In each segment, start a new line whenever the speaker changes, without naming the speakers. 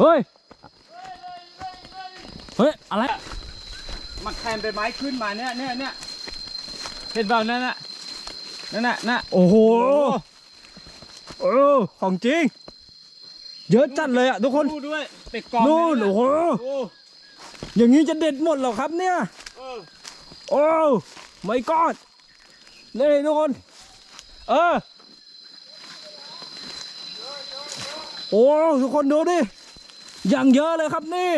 เฮ้ย เฮ้ย อะไร
มันแทนใบไม้ขึ้นมาเนี่ยเนี่ยเนี่ยเห็นเปล่านั่นน่ะนั่นน่ะน่ะ
โอ้โหเออของจริง เยอะจัดเลยอะทุกคน
ดูด้วยไปกอง
นู่น
เย
โอ้โห
โอ้
อย่างนี้จะเด็ดหมดเหรอครับเนี่ย
เออ
โอ้ไม่กอดนี่ทุกคน เออ โอ้ทุกคนดูดิ อย่างเยอะเลยครับนี่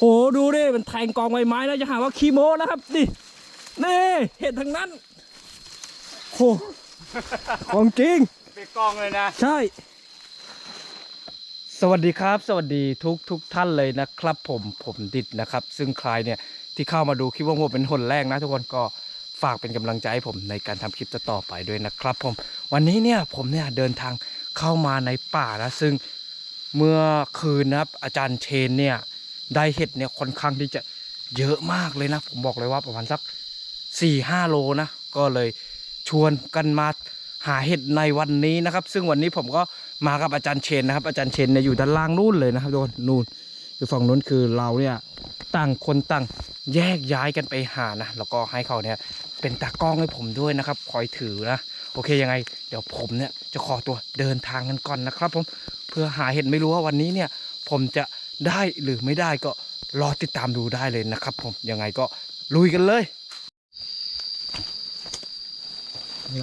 โอ้ดูดิมันแทงกองใบไม้แล้วจะหาว่าขี้โม้นะครับดินี่เห็นทั้งนั้นโอ้ของจริง
ไปกองเลยนะ
ใช่ สวัสดีครับ สวัสดีทุกทุกท่านเลยนะครับ ผมผมดิดนะครับ ซึ่งใครเนี่ยที่เข้ามาดูคลิปว่าผมเป็นคนแรกนะ ทุกคนก็ฝากเป็นกำลังใจให้ผมในการทำคลิปต่อๆไปด้วยนะครับ ผม วันนี้เนี่ยผมเนี่ยเดินทางเข้ามาในป่านะซึ่ง เมื่อคืนนะครับ อาจารย์เชนเนี่ยได้เห็ดเนี่ยค่อนข้างที่จะเยอะมากเลยนะ ผมบอกเลยว่าประมาณสัก4ี่ห้าโลนะก็เลยชวนกันมาหาเห็ดในวันนี้นะครับ ซึ่งวันนี้ผมก็มากับอาจารย์เชนนะครับ อาจารย์เชนเนี่ยอยู่ด้านล่างนู่นเลยนะครับทุกคนนู่นคือฝั่งนู้นคือเราเนี่ยต่างคนต่างแยกย้ายกันไปหานะแล้วก็ให้เขาเนี่ยเป็นตากล้องให้ผมด้วยนะครับ คอยถือนะ โอเคยังไง เดี๋ยวผมเนี่ยจะขอตัวเดินทางกันก่อนนะครับ ผมเพื่อหาเห็ดไม่รู้ว่าวันนี้เนี่ย ผมจะได้หรือไม่ได้ก็รอติดตามดูได้เลยนะครับ ผมยังไงก็ลุยกันเลยนี่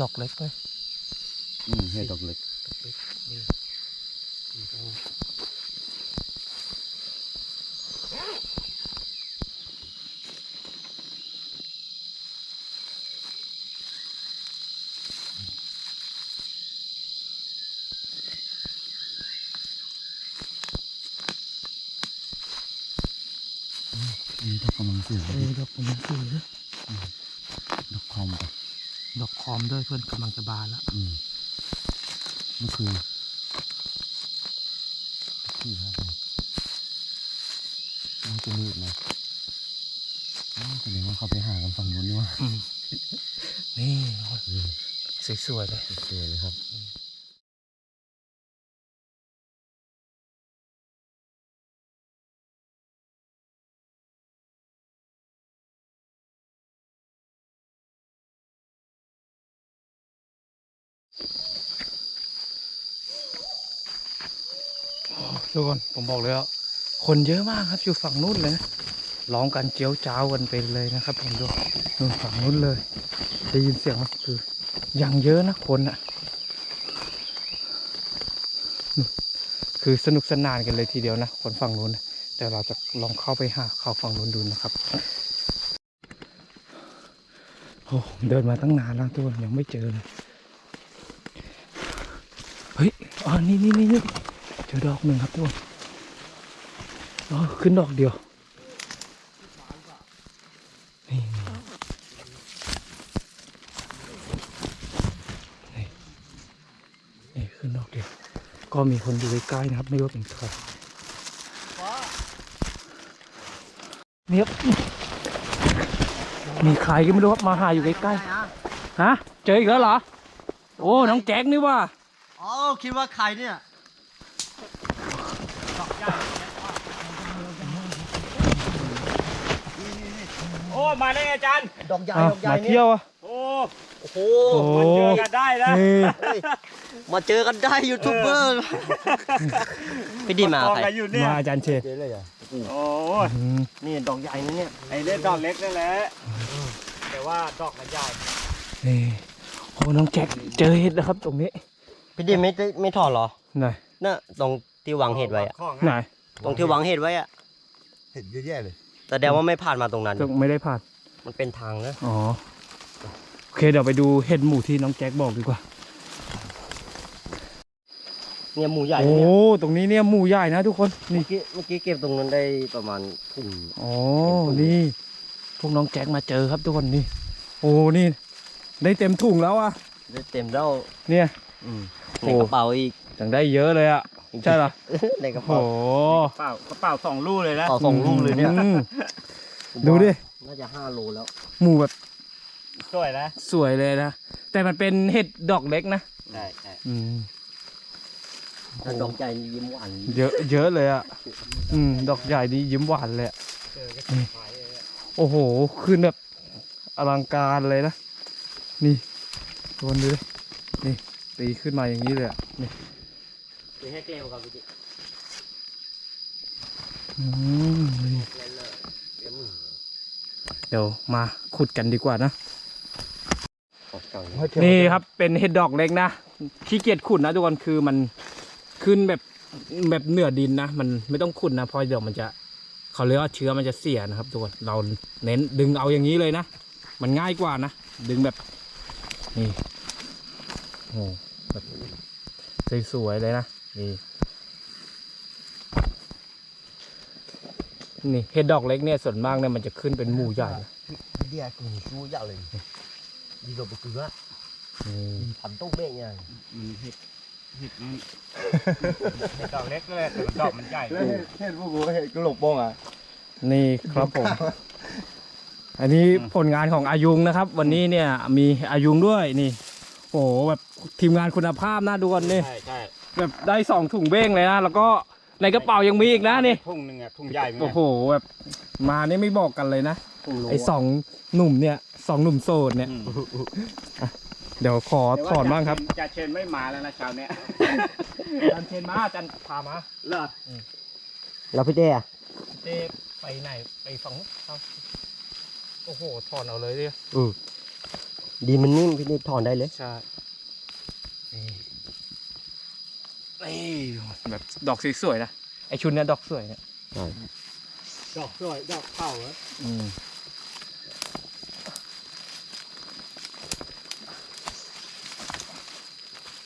ดอกเล็กเลย
อืมเห็ดดอกเล็ก
นี่ดอกกำลังสวย
เออดอกผมสวยเลย
ดอกคอมปะ
ดอกคอมด้วยเพื่อนกำลังจะบานแล้ว
อืมนี่คือที่ครับน่าจะมืดนะอ้าวแสดงว่าเขาไปหากันฝั่งนู้นนี่วะ
อืมนี่สวยๆเลย
สวยเลยครับ
ทุกคนผมบอกเลยว่าคนเยอะมากครับอยู่ฝั่งนู้นเลยนะร้องกันเจียวจ้าวกันไปเลยนะครับผมดูนู่นฝั่งนู้นเลย ได้ยินเสียงไหมคืออย่างเยอะนะคนอะนู่นคือสนุกสนานกันเลยทีเดียวนะคนฝั่งนู้นแต่เราจะลองเข้าไปหาเขาฝั่งนู้นดูนะครับโอ้เดินมาตั้งนานแล้วทุกคนยังไม่เจอเลยเฮ้ยอ๋อนี่นี่นี่นี่ เจอดอกหนึ่งครับทุกคนอ๋อขึ้นดอกเดียว นี่นี่นี่ขึ้นดอกเดียว ก็มีคนอยู่ใกล้ๆนะครับ ไม่รู้เป็นใครเนี่ยครับมีใครก็ไม่รู้ครับมาหาอยู่ใกล้ๆฮะ เจออีกแล้วเหรอ โอ้ น้องแจ็คนี่ว่า
อ๋อ คิดว่าใครเนี่ย
อ้มาได้ไงอาจารย์
ดอกใหญ่
อ้าว
ดอกใหญ่
มา
เนี่
เที่ยวอะ
โอ้
โอ้โห
โอ้
มันเจอกันได้นะ
นี่
เฮ้ยมาเจอกันได้ยูทูบเบอร์พี่ดีมา
กอง
ใคร
กันอยู่เนี่ย
มาอาจารย์เชษ
เจอเลยอะ
โอ้
อืม
นี่ดอกใหญ่นะเนี่ย
ไอเล่นดอกเล็กนั่นแหละแต่ว่าดอกมันใหญ่
นี่โอ้น้องแจ็คเจอเห็ดแล้วครับตรงนี้
พี่ดีไม่ได้ไม่ถอดเหรอ
ไหน
น่ะตรงที่วางเห็ดไว้อะ
ของ
ไหน
ตรงที่วางเห็ดไว้อะ
เห็นเยอะแยะเลย
แสดงว่าไม่ผ่านมาตรงนั้น
ตรงไม่ได้ผ่าน
มันเป็นทางนะ
อ๋อ โอเคเดี๋ยวไปดูเห็ดหมู่ที่น้องแจ็คบอกดีกว่า
เนี่ยหมูใหญ่
โอ้
เนี่ย
ตรงนี้เนี่ยหมู่ใหญ่นะทุกคน นี่
เมื่อกี้เมื่อกี้เก็บตรงนั้นได้ประมาณถุง
อ๋อนี่ พวกน้องแจ็คมาเจอครับทุกคนนี่ โอ้ นี่ ได้เต็มถุงแล้วอะ
ได้เต็มแล้ว
เนี่ย
อืม
โอ้
ในกระเป๋าอีก
ยังได้เยอะเลยอะ ใช่เหรอ
ในกระ
โอ้
เป๋าก
ระเป๋ากระเป๋าสองลูกเลยนะ
เป๋าสองลูกเลยเนี่ย
อืมดูดิ
น่าจะห้าโลแล้ว
หมู่แบบ
สวยนะ
สวยเลยนะ แต่มันเป็นเห็ดดอกเล็กนะ
ใช่ใช่
อืม
ถ้าดอกใจนี่ยิ้มหวาน
เยอะเยอะเลยอะอืมดอกใหญ่นี่ยิ้มหวานเลยอะ
เจอก็ขายเลยอะ
โอ้โหขึ้นแบบอลังการเลยนะ นี่โดนดูดินี่ตีขึ้นมาอย่างนี้เลยอะนี่
มีให้เกลียวครับพี่ดิ
อืมนี่เดี๋ยวมาขุดกันดีกว่านะ
ออกจัง
นี่ครับเป็นเห็ดดอกเล็กนะขี้เกียจขุดนะทุกคนคือมันขึ้นแบบแบบเหนือดินนะ มันไม่ต้องขุดนะเพราะเดี๋ยวมันจะเขาเรียกว่าเชื้อมันจะเสียนะครับทุกคนเราเน้นดึงเอาอย่างนี้เลยนะ มันง่ายกว่านะ ดึงแบบนี่โอ้แบบสวยๆเลยนะ นี่นี่เห็ดดอกเล็กเนี่ยส่วนมากเนี่ยมันจะขึ้นเป็นหมู่ใหญ่
เดียกูชูยาวเลยดีกว่าปกติว่า
นี่
พันต้นเบ้งไง
มันเห็ดเห็ดมันเห็ดดอกเล็กเลยแต่มันดอกมันใหญ่
แล้วเห็นเห็นพวกกูเห็นกระโหลกบ้องอะ
นี่ครับผม อันนี้ผลงานของอายุงนะครับ วันนี้เนี่ยมีอายุงด้วยนี่ โอ้โหแบบทีมงานคุณภาพนะดูก่อนนี่
ใช่ใช่
แบบได้สองถุงเบ้งเลยนะแล้วก็ในกระเป๋ายังมีอีกนะนี่
ทุ่งหนึ่งอะทุ่งใหญ่เหมือน
โอ้
กัน
โหแบบมานี่ไม่บอกกันเลยนะ
คงรู้
ไอ้สองหนุ่มเนี่ยสองหนุ่มโสดเนี่ย
อืม
เดี๋ยวขอถอนบ้างครับ
จ่าเชนไม่มาแล้วนะเช้าเนี้ย
จันเชนมาจันพามา
เลิศ
แล้วพี่เต้อะ
เจไปไหนไปฝั่งนู้นเอาโอ้โหถอนเอาเลยดิ
อืมดีมันนิ่มพี่นี่ถอนได้เลย
ใช่นี่ นี่แบบดอกสวยๆนะไอชุดเนี้ยดอกสวยเนี่ย
ดอกสวยดอกเผาเหรอ
อืม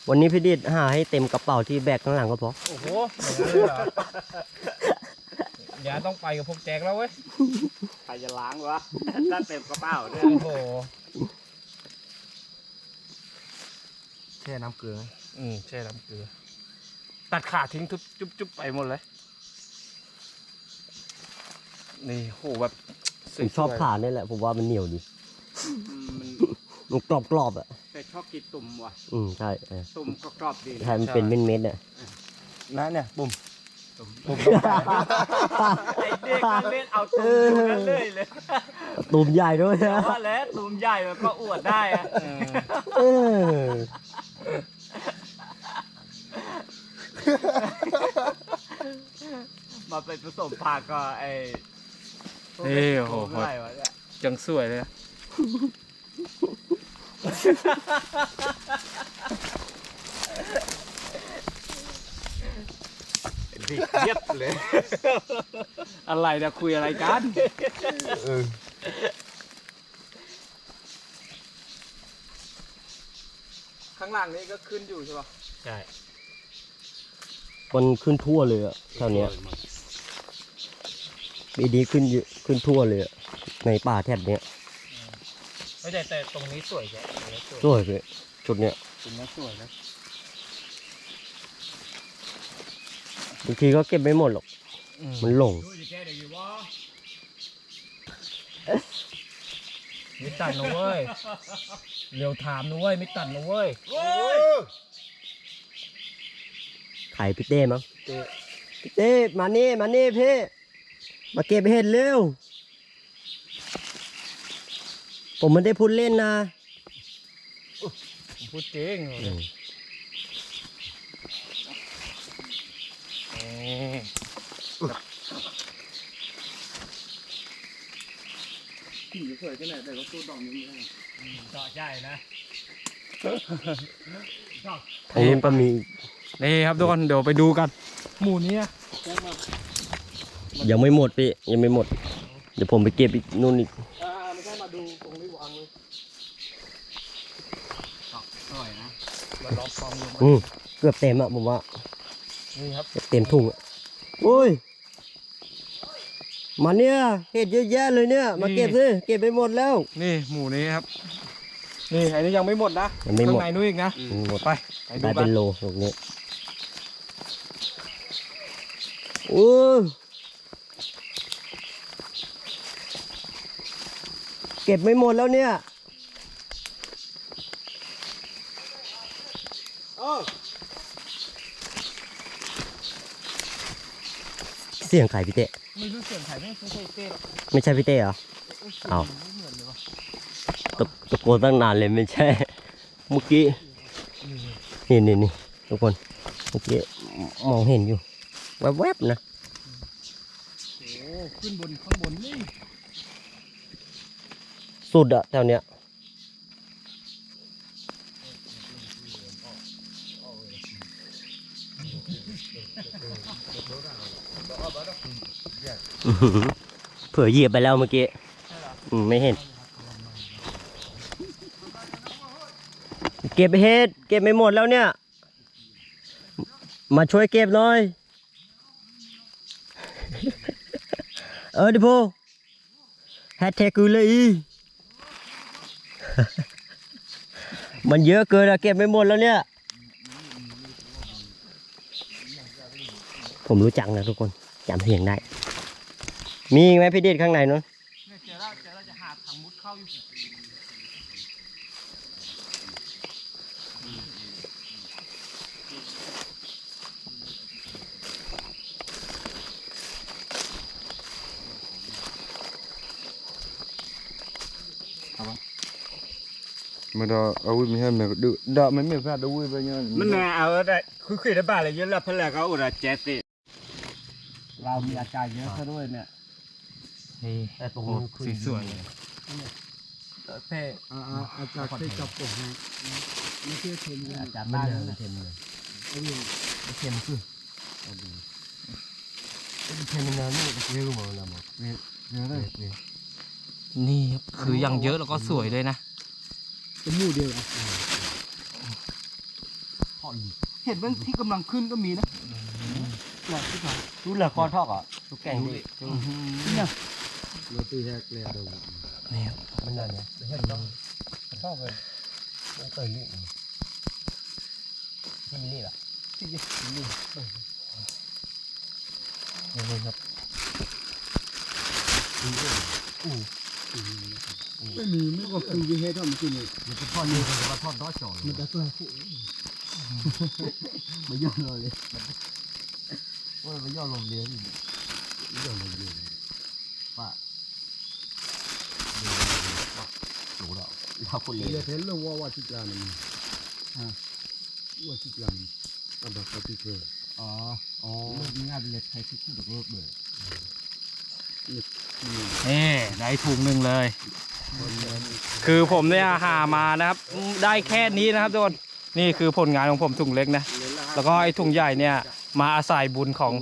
วันนี้พี่ดิดหาให้เต็มกระเป๋าที่แบกข้างหลังก็พอ
โอ้โหอย่างนั้นเลยเหรออย่าต้องไปกับพวกแจ็คแล้วเว้ย
ใครจะล้างวะถ้าเต็มกระเป๋าเนี่ย
โอ้โห
แช่น้ำเกลือ
อืมแช่น้ำเกลือ ตัดขาทิ้งทุบจุ๊บจุ๊บไปหมดเลย นี่โหแบบ
ผมชอบขาเนี่ยแหละผมว่ามันเหนียวดี
อืมมัน
มันกรอบกรอบๆอะ
แต่ชอบกินตุ่มว่ะ
อืมใช่เออ
ตุ่มก็กรอบดีนะ
ใช่มันเป็นเม็ดๆอะ
นะเนี่ยปุ่ม
ไอเด็กมันเล่นเอาตุ่มอยู่นั่นเลยเลย
ตูมใหญ่ด้วยนะ
ว่าแล้วตุ่มใหญ่มันก็อวดได้อะ
เออ
มาเป็นผสมผักก็ไอ
นี่โอ้โห
เท่าไหร่วะเนี่ย
จังสวยเลยนะ
ดิเยียบเลย
อะไรนะคุยอะไรกัน
เออ
ข้างหลังนี้ก็ขึ้นอยู่ใช่ปะ
ใช่
มันขึ้นทั่วเลยอะแถวเนี้ย ปีนี้ขึ้นเยอะขึ้นทั่วเลยอะในป่าแถบเนี้ย
ไม่แต่แต่ตรงนี้สวยแกตรงนี้สวย
สวยเลยจุดเนี้ย
ตรงนี้สวยนะ
บางทีก็เก็บไม่หมดหรอก มันหลง
ดูดิแกเดี๋ยวอยู่ว่า
ไม่ตัดนะเว้ยเร็วถามนะเว้ยไม่ตัดนะเว้ย
ไข่พี่เต้มั้งพี่เต้มานี่มานี่พี่ มาเก็บเห็ดเร็ว ผมไม่ได้พูดเล่นนะ
ผมพูดจริง
อืม
สวยแค่ไหนแต่ก็สู้ดอกนี้ไม่ได้
ดอกใหญ่นะ
ทางนู้นก็มี
นี่ครับทุกคนเดี๋ยวไปดูกัน หมู่นี้
ยังไม่หมดพี่ยังไม่หมด เดี๋ยวผมไปเก็บอีกนู่นอีก
อ่าไม่ใช่มาดูตรงนี้วางเลย
สวยนะ
มาล็อกฟองลง
อืมเกือบเต็มอะผมว่า
นี่ครับ
เต็มทุ่งอะโอ้ยมาเนี่ยเห็ดเยอะแยะเลยเนี่ย มาเก็บสิเก็บไปหมดแล้ว
นี่หมูนี้ครับ นี่อันนี้ยังไม่หมดนะ
ยังไม่หมด
ข้างในนู้นอีกนะ
หมด
ไปไปดู
ได้
กั
เป็นนโลตรงนี้โอ้ เก็บไม่หมดแล้วเนี่ยเสียงใครพี่เต้
ไม่รู้เสียงใครไม่ใช่เต้หรอก
ไม่ใช่พี่เต้เหรออ้าว
ไม่เหมือนเลยวะ
ตะตะโกนตั้งนานเลยไม่ใช่เมื่อกี้นี่นี่นี่ทุกคนเมื่อกี้มองเห็นอยู่แวบๆนะ
โอ้ขึ้นบนข้างบนนี่
สุดอะแถวเนี้ยเผื่อเหยียบไปแล้วเมื่อกี้ไม่เห็น เก็บเห็ดเก็บไม่หมดแล้วเนี่ย มาช่วยเก็บหน่อย เออดิโพแฮชแท็กกูเลยอี มันเยอะเกินอะเก็บไม่หมดแล้วเนี่ย ผมรู้จักนะทุกคนจำเสียงได้ มีไหมพี่เดชข้างในนู้น
เนี่ยเจอแล้วเจอแล้วจะหาทางมุดเข้าอยู่
mà đó ở bên mình mình được đợi mấy mình phải đâu bao nhiêu
มันน่ะเอาได้คุยคุยได้บ้าอะไรเยอะแล้วเพื่อนแล้วก็อุระแจ๊สิ
เรามีอาจารย์เยอะซะด้วยเนี่ยนี่
แต่ตรงนู้นคุย
สีสวยเท่
à à à chả thấy chọc cổ này
อาจารย์บ้านเลยเค็มเลยเค็มคือเค็มนานนี่เร็วมาแล้วมั้ง
nhớ đây
นี่ครับคือยังเยอะแล้วก็สวยด้วยนะ
cái mù đều à
เห็นมันที่กำลังขึ้นก็มีนะ
รู้เหรอคอทอกอะทุกแกงดิ
nó từ hẹt lẻ đầu
นี่ครับ
มันนั่นเนี่ยเห็นเนาะชอบเลยมันเคยลื่นที่มิลลี่ป่ะ
นี่ครับ
cái mì mới có từ cái hết đó mà cái này
มันจะทอดนี่มันจะมาทอดด้อยจ่อ
mà đã tôi phụ
มาย่อเลยเลยว่ามาย่อลงเรือนี่ย่อลงเรือป้าหนูเราเราคนเลย
bây giờ thế là qua qua chích làm này à qua chích làm à bạc cái chích rồi
อ๋ออ๋อมีงานเล็กใครที่คู่กับรถเลย
นี่ได้ถุงหนึ่งเลย คือผมเนี่ยหามานะครับ ได้แค่นี้นะครับทุกคนนี่คือผลงานของผมถุงเล็กนะ แล้วก็ไอ้ถุงใหญ่เนี่ยมาอาศัยบุญของ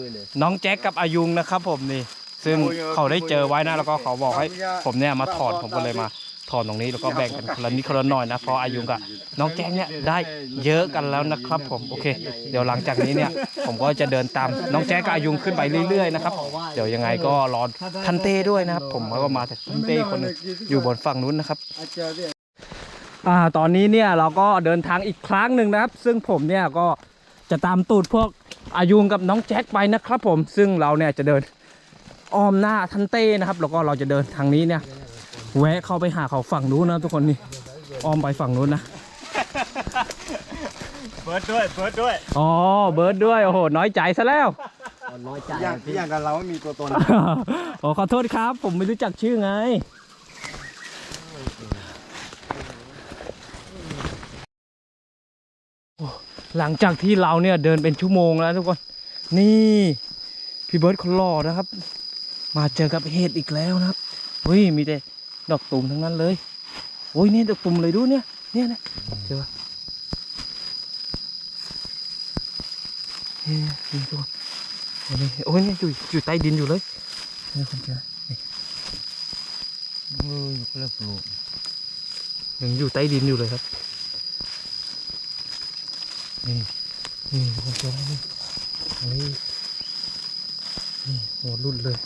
น้องแจ็คกับอายุงนะครับ ผมนี่ ซึ่งเขาได้เจอไว้นะแล้วก็เขาบอกให้ผมเนี่ยมาถอดผมก็เลยมา ถอนตรงนี้แล้วก็แบ่งกันคนละนิดคนละหน่อยนะเพราะอายุงกับน้องแจ็คเนี่ยได้เยอะกันแล้วนะครับผมโอเค เดี๋ยวหลังจากนี้เนี่ยผมก็จะเดินตามน้องแจ็คกับอายุงขึ้นไปเรื่อยๆนะครับเดี๋ยวยังไงก็รอทันเต้ด้วยนะครับ ผมก็มาจากทันเต้คนหนึงอยู่บนฝั่งนู้นนะครับ
à chờ đi
อ่าตอนนี้เนี่ยเราก็เดินทางอีกครั้งหนึ่งนะครับ ซึ่งผมเนี่ยก็จะตามตูดพวกอายุงกับน้องแจ็คไปนะครับ ผมซึ่งเราเนี่ยจะเดินอ้อมหน้าทันเต้นะครับ แล้วก็เราจะเดินทางนี้เนี่ย แวะเข้าไปหาเขาฝั่งนู้นนะทุกคนนี่อ้อมไปฝั่งนู้นนะ
เบิร์ดด้วยเบิร์ดด้วย
อ๋อเบิร์ดด้วยโอ้โหน้อยใจซะแล้ว
น้อยใจ
อย่างอย่างกับเราไม่มีตัวตน
โอ้ขอโทษครับ ผมไม่รู้จักชื่อไงหลังจากที่เราเนี่ยเดินเป็นชั่วโมงแล้วทุกคน นี่พี่เบิร์ดคนหล่อนะครับ มาเจอกับเห็ดอีกแล้วนะครับเฮ้ยมีแต่ ดอกตุ่มทั้งนั้นเลย โอ้ยนี่ดอกตุ่มเลยดูเนี่ย เนี่ยนะเจอปะนี่นี่ทุกคนโอ้ยนี่โอ้ยนี่อยู่อยู่ใต้ดินอยู่เลยนี่คนเจอนี่
เออก็เลยปลูก
ยังอยู่ใต้ดินอยู่เลยครับ นี่นี่คนเจอนี่นี่นี่หัวรุดเลย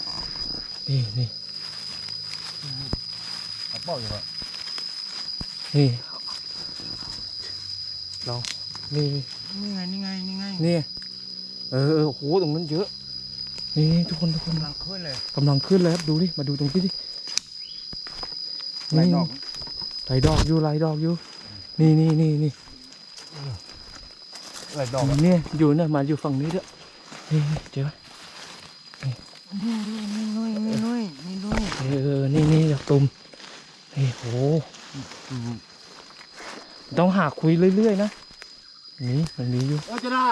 นี่นี่
เป้าอยู่ครับ
นี่ลองนี่
นี่ไงนี่ไงนี่ไง
นี่เออเออโอ้โหตรงนั้นเยอะนี่นี่ทุกคนทุกคน
กำลังขึ้นเลย
กำลังขึ้นเลยครับดูดิมาดูตรงนี้ดิ
ไหลดอก
ไหลดอกอยู่ไหลดอกอยู่ นี่นี่นี่นี่
ไหลดอก
เนี่ยอยู่เนี่ยมาอยู่ฝั่งนี้ด้วยนี่นี่เจอไหม
นี่นุ้ยนี่นุ้ยนี่นุ้ย
เออเออนี่นี่ดอกตุ่ม นี่โหต้องหาคุยเรื่อย ๆ นะนี่มันมีอยู่
โอ้จ้า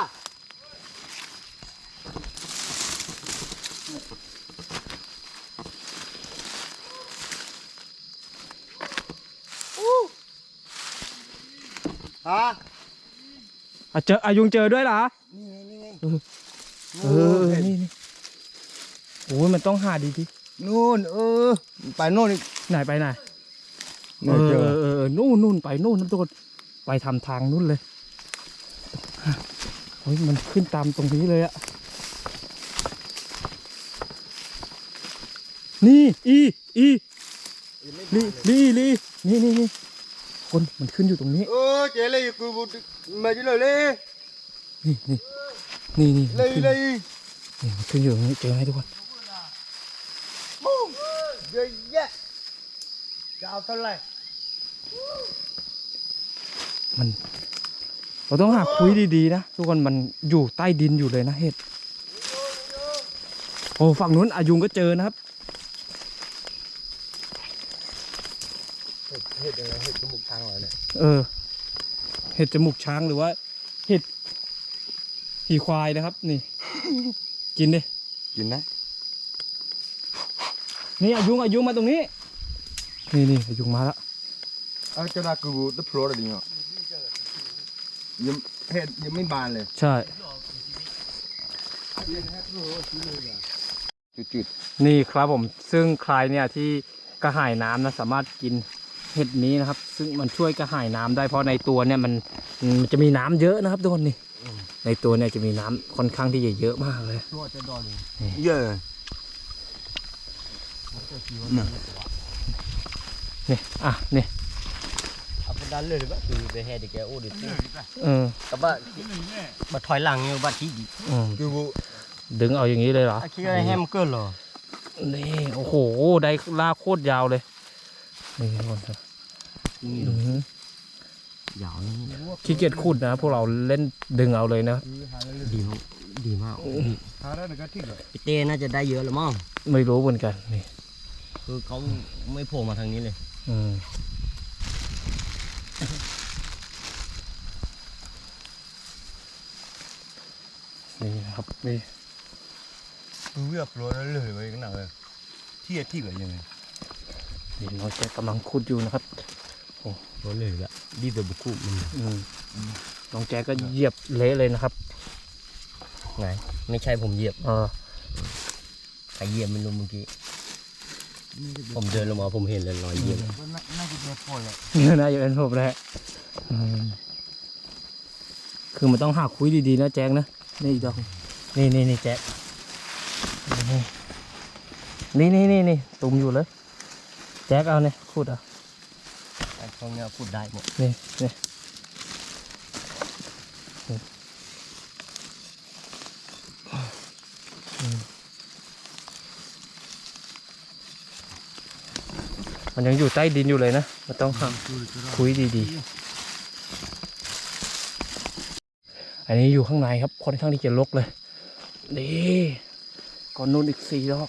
ฮะ
อะเจออายุงเจอด้วยเหรอ
นี่ไงนี่ไง
เออ นี่นี่โอ้ยมันต้องหาดีดี
นู่นเออ ไปโน่นอีก
ๆไหนไปไหน
ไหน เจอ
เออเออเออนู่นนู่นไปนู่นนะทุกคนไปทำทางนู่นเลยเฮ้ยมันขึ้นตามตรงนี้เลยอะนี่อีอีลีลีลีนี่นี่นี่คนมันขึ้นอยู่ตรงนี้
เออเจ๊เลยกูมาจีเลยเลย
นี่นี่นี่นี่มัน
เลย
ขึ้น
เลย
นี่มันขึ้นอยู่ตรงนี้เจอไหมทุกคน
เยอะแยะจะเอาเท่าไหร่
มัน เราต้องหาคุยดีๆนะทุกคนมันอยู่ใต้ดินอยู่เลยนะเห็ดโอ้ฝั่งนู้นอายุงก็เจอนะครับ
เห็ดยังไงเห็ดจมูกทางเหรอเนี่ย
เออ เห็ดจมูกช้างหรือว่า เห็ดหีควายนะครับ นี่ กินดิ
กินนะ
นี่อายุงอายุงมาตรงนี้ นี่นี่อายุงมาแล้ว
เอาเจ้านากูตะโพรอะไรดิเนาะยังเห็ดยังไม่บานเลย
ใช่
จุด
นี่ครับผมซึ่งใครเนี่ยที่กระหายน้ำนะสามารถกินเห็ดนี้นะครับ ซึ่งมันช่วยกระหายน้ำได้เพราะในตัวเนี่ยมันมันจะมีน้ำเยอะนะครับทุกคนนี่ในตัวเนี่ยจะมีน้ำค่อนข้างที่จะเยอะมากเลย
ๆตัวจะดอนเยอะ
นี่อะนี่
เอาไป ดันเลยหรือเปล่าคือไปแห่เด็กแกโอ้เด็ก
เออ
กับว่าบัดถอยหลังอยู่บัดที่ดี
อืม
กู
ดึงเอาอย่างนี้เลยเหรอ
อาคิดอะไรแฮมเกินเหรอ
นี่โอ้โหได้ลากโคตรยาวเลยนี่ทุกคนครับอื้อหือยา
วนี่
ขี้เกียจขุดนะพวกเราเล่นดึงเอาเลยนะ
ดีมากดีมาก
หาได้หนึ่งก็ทิ้งเลย
พี่เต้น่าจะได้เยอะแล้วมั้ง
ไม่รู้เหมือนกันนี่
คือเขาไม่โผล่มาทางนี้เลย
อืม นี่นะครับนี่
กูเวียบร้อนเลยไว้กันหนาเลยที่ที่เหลือยังไง
นี่น้องแกกำลังขุดอยู่นะครับ
รถเลยละดีแต่บุกุมัน
อืมน้องแจก็เหยียบเละเลยนะครับ
ไงไม่ใช่ผมเหยียบ
เออ
ใครเหยียบไม่รู้เมื่อกี้ ผมเดินลงมาผมเห็นเลยรอยเหยียบ
น่าจะเป็นพอเลย
นี่นะอยู่เป็นผมเลยอืมคือมันต้องหาคุยดีๆนะแจ๊กนะนี่อีกดอกนี่นี่นี่แจ๊กนี่นี่นี่นี่ตุ่มอยู่เลย แจ๊กเอาเนี่ยขุดเอา
ไอ้ตรงเนี้ยพูดได้หมด
นี่นี่นี่ มันยังอยู่ใต้ดินอยู่เลยนะ มันต้องคุยดีๆ อันนี้อยู่ข้างในครับค่อนข้างที่จะลกเลย นี่ก่อนนู้นอีกสี่ดอก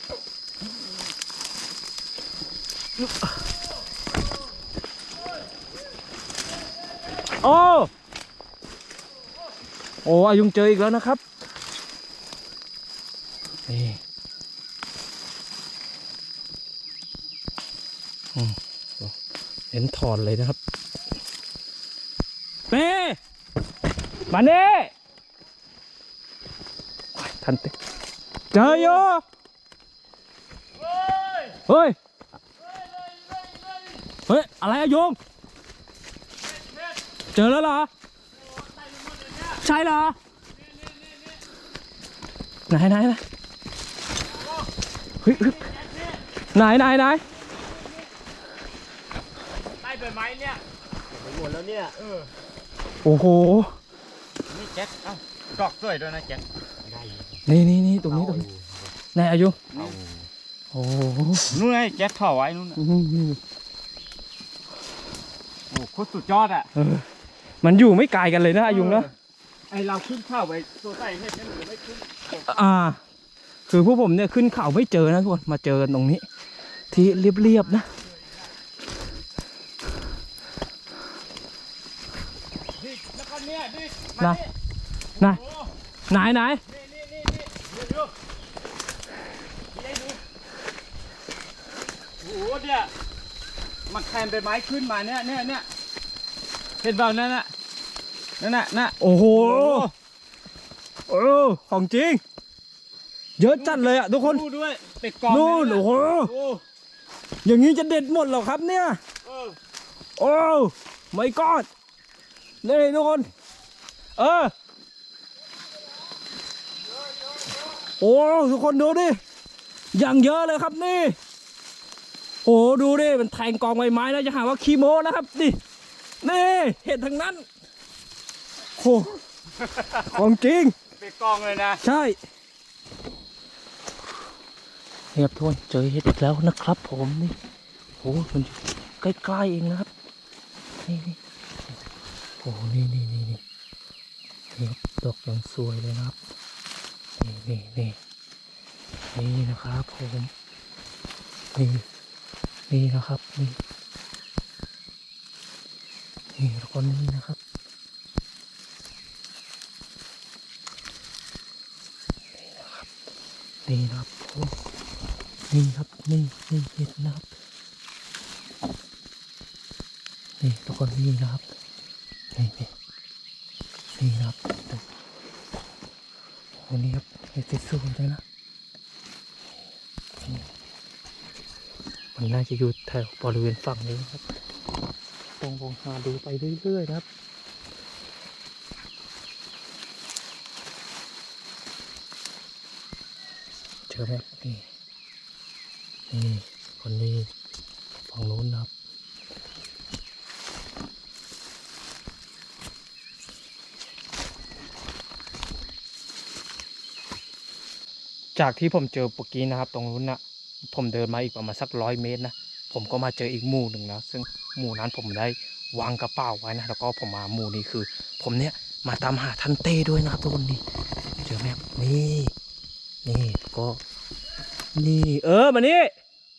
โอ้โอ้อายุงเจออีกแล้วนะครับ นี่อืม เห็นถอดเลยนะครับเป้มาเน่ทันเตเจออยู่เฮ้ย เฮ้ย อะไรอะโยงเจอแล้วเหรอ ใช่เหรอ ไหนไหนไหนเฮ้ยเฮ้ยไหนไหนไหน
ใต้ใบไม้เนี่ย
หมดแล้วเนี่ย
โอ้โห
นี่แจ็คเอ้ากอกสวยด้วยนะแจ็ค
นี่นี่นี่ตรงนี้ตรงนี้ไหนอายุโอ้โห
นู่นไงแจ็คถ่อไว้นู่นน่ะ
อืมนี่
โอ้โคตรสุดยอดอะ
เออมันอยู่ไม่ไกลกันเลยนะอายุงเนาะ
ไอเราขึ้นเข้าไปตัวใต้เห็ดเนี่ยมันไม่ขึ้น
อ่า คือพวกผมเนี่ยขึ้นเขาไม่เจอนะทุกคนมาเจอกันตรงนี้ ที่เรียบๆนะ
ดิแล้วก็เนี่ยดิ
นะไหนไหนไหน
นี่นี่นี่นี่เดี๋ยวดูนี่ให้ดูโอ้โหเนี่ยมันแทนใบไม้ขึ้นมาเนี่ยเนี่ยเนี่ยเห็นเปล่านั่นน่ะนั่นน่ะน่ะ
โอ้โหโอ้ของจริง เยอะจัดเลยอะทุกคน
ดูด้วยเป็ดกอง
นู่น
เย
โอ้โห
โอ้
อย่างนี้จะเด็ดหมดเหรอครับเนี่ย
เออ
โอ้ไม่กอดนี่ทุกคน เออ โอ้ทุกคนดูดิ อย่างเยอะเลยครับนี่ โอ้ดูดิมันแทงกองใบไม้แล้วจะหาว่าคีโมนะครับนี่นี่เห็ดทั้งนั้นโอ้ของจริง
เป็ดกองเลยนะ
ใช่เรียบทุกคนเจอเห็ดอีกแล้วนะครับ ผมนี่โอ้มันอยู่ใกล้ๆเองนะครับ นี่นี่โอ้นี่นี่นี่นี่นี่ครับ ดอกอย่างสวยเลยนะครับ นี่นี่นี่นี่นะครับผมนี่นี่นะครับนี่นี่ทุกคนนี่นะครับนี่นะครับโอ้นี่ครับนี่นี่เห็ดนะครับนี่ทุกคนนี่นะครับนี่นี่ นี่นะครับโอ้นี่ครับเห็ดสวยๆเลยนะ มันน่าจะอยู่แถวบริเวณฝั่งนี้ครับต้องลองหาดูไปเรื่อยๆครับเจอไหมนี่นี่คนนี้ฝั่งนู้นนะครับ จากที่ผมเจอเมื่อกี้นะครับ ตรงนู้นนะผมเดินมาอีกประมาณสักร้อยเมตรนะผมก็มาเจออีกหมู่หนึ่งนะซึ่งหมู่นั้นผมได้วางกระเป๋าไว้นะแล้วก็ผมมาหมู่นี้คือ ผมเนี่ยมาตามหาทันเต้ด้วยนะครับทุกคนนี่เจอไหมครับนี่นี่ก็นี่เออมานี่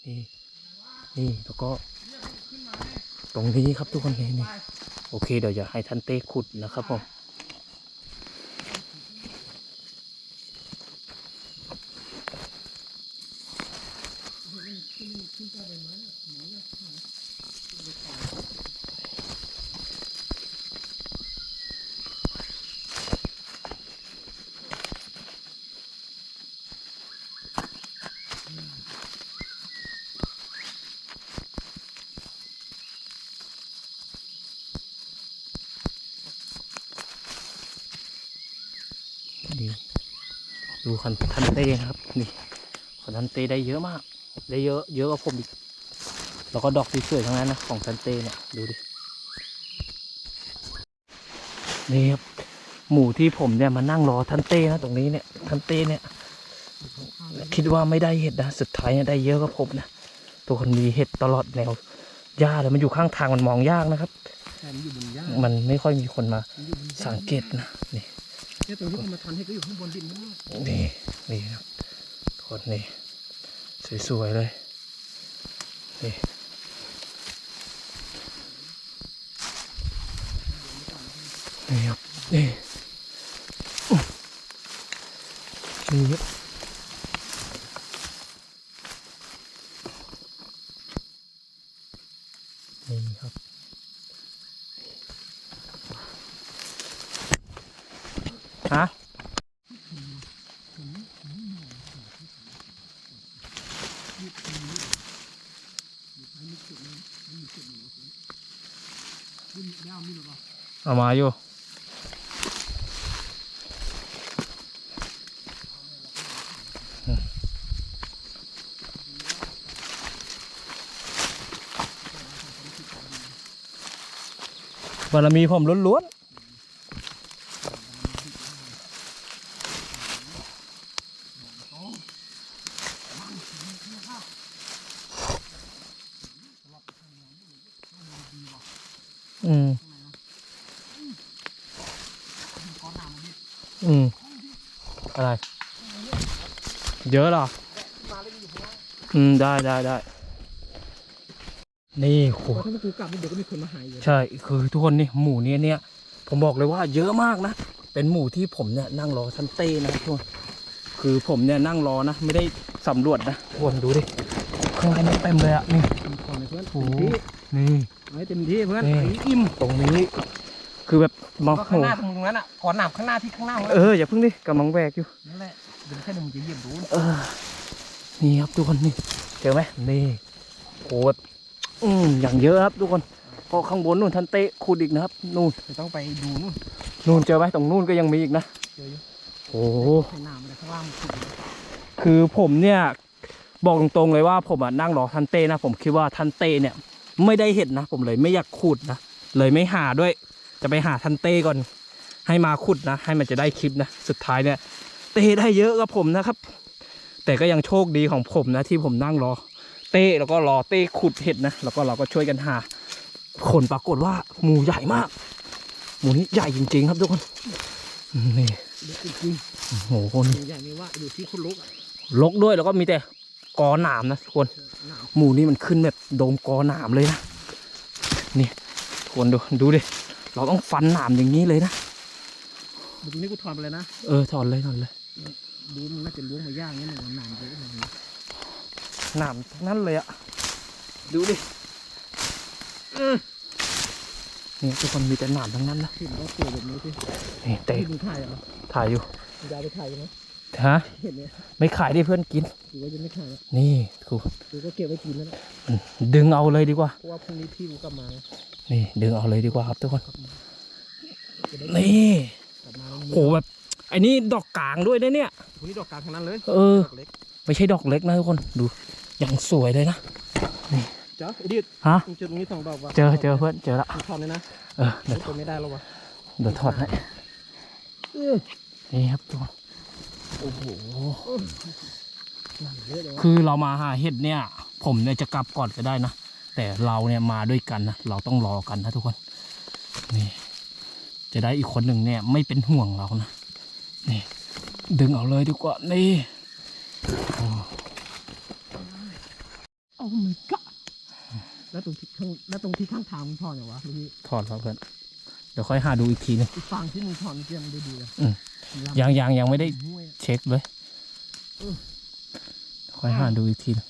นี่นี่แล้วก็ ตรงนี้ครับทุกคนนี่นี่โอเคเดี๋ยวจะให้ท่านเต้ขุดนะครับผม นี่ ดูคันทันเต้นะครับนี่ของทันเต้ได้เยอะมาก ได้เยอะเยอะกว่าผมอีกแล้วก็ดอกสวยๆทั้งนั้นนะของทันเต้เนี่ยดูดินี่ครับหมู่ที่ผมเนี่ยมานั่งรอทันเต้นะตรงนี้เนี่ยทันเต้เนี่ย คิดว่าไม่ได้เห็ดนะสุดท้ายเนี่ยได้เยอะกว่าผมนะตัวคนมีเห็ดตลอดแนวหญ้าเลยมันอยู่ข้างทางมันมองยากนะครับ
แต่มันอยู่บนหญ้า
มันไม่ค่อยมีคนมา
มันอยู่บนหญ้า
สังเกตนะนี่
เนี่ยตรงที่ผมมาทันให้ก็อยู่ข้างบนดินนี่นี่
ครับโคตรนี่สวยๆเลยนี่นี่ครับนี่นี่ครับนี่ ฮะเอามาอยู่บารมีผมล้วน เยอะเหรออืมได้ได้ได้ นี่โห
ถ้ากูกลับเดี๋ยวก็มีคนมาหายอยู่
ใช่ คือทุกคนนี่หมู่เนี้ยเนี่ย ผมบอกเลยว่าเยอะมากนะ เป็นหมู่ที่ผมเนี่ยนั่งรอท่านเต้นะทุกคน คือผมเนี่ยนั่งรอนะ ไม่ได้สำรวจนะทุกคนดูดิ ข้างในมันเต็มเลยอะนี่
ขอหน่อยเพื่อน
โอ้โหนี่
เอาให้เต็มที่เพื่อน
นี่
ไอ้อิ่ม
ตรงนี้ คือแบบมา
ก็
โห
ข้างหน้าตรงนั้นอะก่อนหนามข้างหน้าที่ข้างหน้า
เอออย่าเพิ่งดิกำลังแวกอยู่
นั่นแหละ เดี๋ยวแค่เดี๋ยวมึงจะเหยียบดู
เออนี่ครับทุกคนนี่เจอไหมนี่โหแบบอืมอย่างเยอะครับทุกคนพอข้างบนนู่นท่านเตะขุดอีกนะครับ นู่น
จะต้องไปดูนู่น
นู่นเจอไหมตรงนู่นก็ยังมีอีกนะ
เจออยู่
โอ้โห
ให้หนามอะไรข้างล่างมันขุดอยู่
คือผมเนี่ยบอกตรงๆเลยว่าผมอะนั่งรอท่านเต้นะ ผมคิดว่าท่านเต้เนี่ย ไม่ได้เห็นนะ ผมเลยไม่อยากขุดนะเลยไม่หาด้วย จะไปหาท่านเต้ก่อน ให้มาขุดนะ ให้มันจะได้คลิปนะ สุดท้ายเนี่ย เต้ได้เยอะกับผมนะครับ แต่ก็ยังโชคดีของผมนะที่ผมนั่งรอ เต้แล้วก็รอเต้ขุดเห็ดนะแล้วก็เราก็ช่วยกันหาผลปรากฏว่าหมูใหญ่มาก หมูนี้ใหญ่จริง ๆ ครับทุกคนนี่
เดี๋ยวจริง
โอ้โห
ๆ
นี่
ใหญ่ไม่ว่าอยู่ที่คุณลุกอะ
ลกด้วยแล้วก็มีแต่กอหนามนะทุกคน
หนาม
หมูนี่มันขึ้นแบบโดมกอหนามเลยนะนี่ทุกคนดูดูดิเราต้องฟันหนามอย่างนี้เลยนะ
ดูตรงนี้กูถอนไปเลยนะ
เออถอนเลยถอนเลย
ดูมันน่าจะล้วงมาย่างนี่หนึ่งหนามเยอะขนาดนี้
หนามทั้งนั้นเลยอะดูดินี่ทุกคนมีแต่หนามทั้งนั้นนะ
เห็นก็เกลือแบบนี้สิ
นี่เตะ
ที่มึงถ่ายเหรอ
ถ่ายอยู่
มึงจะเอาไปถ่ายไหม
ฮะ
เห็นเนี่ย
ไม่ขายดิเพื่อนกิน
กูว่าจะไม่ถ่ายแล้ว
นี่กู
กูก็เก็บไว้กินแล้วนะ
ดึงเอาเลยดีกว่า
เพราะว่าพรุ่งนี้พี่กูกลับมา
นี่ดึงเอาเลยดีกว่าครับทุกคน
จะได้
นี่
กลับมาแล้ว
โหแบบไอ้นี่ดอกกลางด้วยนะเนี่ย
พรุ่งนี้ดอกกลางทั้งนั้นเลย
เออ
ดอกเล็ก
ไม่ใช่ดอกเล็กนะทุกคนดูอย่างสวยเลยนะ
จ้าไอ้ดิด
ฮะ
มึงเจอตรงนี้สองดอกวะ
เจอเจอเพื่อนเจอละ
มึงถอนเลยนะ
เออเดี๋ยว
ตัวไม่ได้แล้ววะ
เดี๋ยวถอดให้
เออ
นี่ครับทุกคน
โอ้โหนั่นเยอะเลยวะ
คือเรามาหาเห็ดเนี่ย ผมเนี่ยจะกลับก่อนก็ได้นะ แต่เราเนี่ยมาด้วยกันนะเราต้องรอกันนะทุกคน นี่ จะได้อีกคนหนึ่งเนี่ย ไม่เป็นห่วงเรานะ นี่ ดึงเอาเลยดีกว่านี่โอ้
โอ้ my god แล้วตรงที่ข้างแล้วตรงที่ข้างทางมึงถอนเหรอวะลูกพี่
ถอดแล้วเพื่อนเดี๋ยวค่อยหาดูอีกทีหนึง
อีกฝั่งที่มึงถอนเมื่อกี้มันได้ดีเลย
อืม
ลำ
ยังยังยังไม่ได้
ห้วยอะ
เช็คเลยค่อยหาดูอีกทีหนึง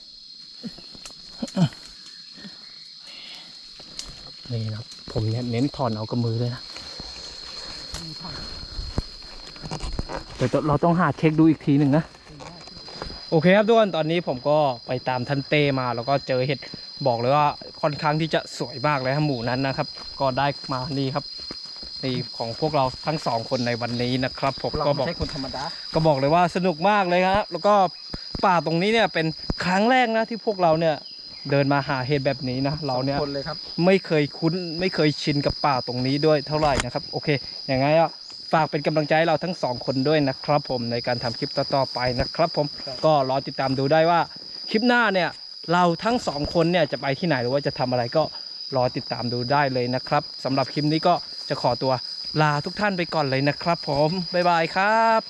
นี่นะครับผมเนี่ยเน้นถอนเอากับมือเลยนะ
มึงถอน
เดี๋ยวเราต้องหาเช็คดูอีกทีหนึ่งนะ โอเคครับทุกคนตอนนี้ผมก็ไปตามทันเต้มาแล้วก็เจอเห็ดบอกเลยว่าค่อนข้างที่จะสวยมากเลยครับหมู่นั้นนะครับ ก็ได้มานี่ครับนี่ของพวกเราทั้งสองคนในวันนี้นะครับผม
เรา
ก็
ไม่
บอก
ใช่คนธรรมดา
ก็บอกเลยว่าสนุกมากเลยครับแล้วก็ป่าตรงนี้เนี่ยเป็นครั้งแรกนะที่พวกเราเนี่ยเดินมาหาเห็ดแบบนี้นะเราเนี่ย
คนเลยครับ
ไม่เคยคุ้นไม่เคยชินกับป่าตรงนี้ด้วยเท่าไหร่นะครับ โอเคอย่างไงอะ ฝากเป็นกำลังใจให้เราทั้งสองคนด้วยนะครับ ผมในการทำคลิปต่อๆไปนะครับ ผม
ครับ
ก็รอติดตามดูได้ว่าคลิปหน้าเนี่ยเราทั้งสองคนเนี่ยจะไปที่ไหนหรือว่าจะทำอะไรก็รอติดตามดูได้เลยนะครับสำหรับคลิปนี้ก็จะขอตัวลาทุกท่านไปก่อนเลยนะครับ ผมบ๊ายบายครับ